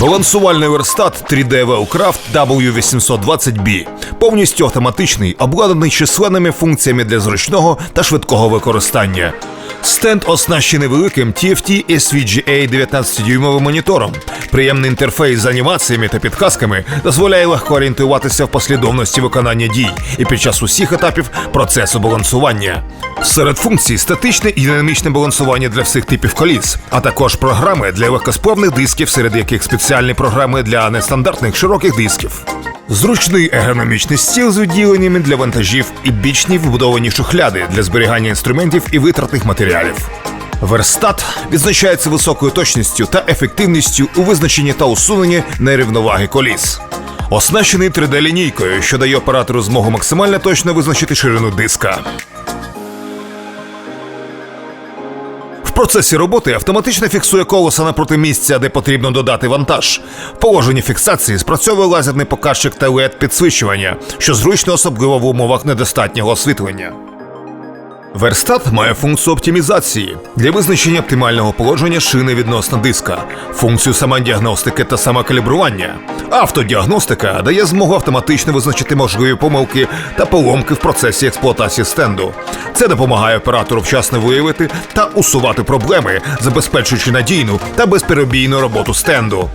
Балансувальний верстат 3D Wellcraft W820B. Повністю автоматичний, обладнаний численними функціями для зручного та швидкого використання. Стенд оснащений великим TFT SVGA 19-дюймовим монітором. Приємний інтерфейс з анімаціями та підказками дозволяє легко орієнтуватися в послідовності виконання дій і під час усіх етапів процесу балансування. Серед функцій статичне і динамічне балансування для всіх типів коліс, а також програми для легкосплавних дисків, серед яких спеціальні програми для нестандартних широких дисків. Зручний ергономічний стіл з відділеннями для вантажів і бічні вбудовані шухляди для зберігання інструментів і витратних матеріалів. Верстат відзначається високою точністю та ефективністю у визначенні та усуненні нерівноваги коліс. Оснащений 3D-лінійкою, що дає оператору змогу максимально точно визначити ширину диска. Процесі роботи автоматично фіксує колеса напроти місця, де потрібно додати вантаж. В положенні фіксації спрацьовує лазерний показчик та led підсвічування, що зручно особливо в умовах недостатнього освітлення. Верстат має функцію оптимізації для визначення оптимального положення шини відносно диска, функцію самодіагностики та самокалібрування. Автодіагностика дає змогу автоматично визначити можливі помилки та поломки в процесі експлуатації стенду. Це допомагає оператору вчасно виявити та усувати проблеми, забезпечуючи надійну та безперебійну роботу стенду.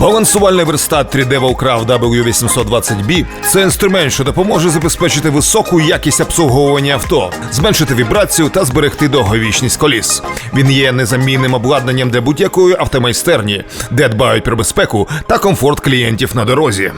Балансувальний верстат 3D Wellcraft W820B – це інструмент, що допоможе забезпечити високу якість обслуговування авто, зменшити вібрацію та зберегти довговічність коліс. Він є незамінним обладнанням для будь-якої автомайстерні, де дбають про безпеку та комфорт клієнтів на дорозі.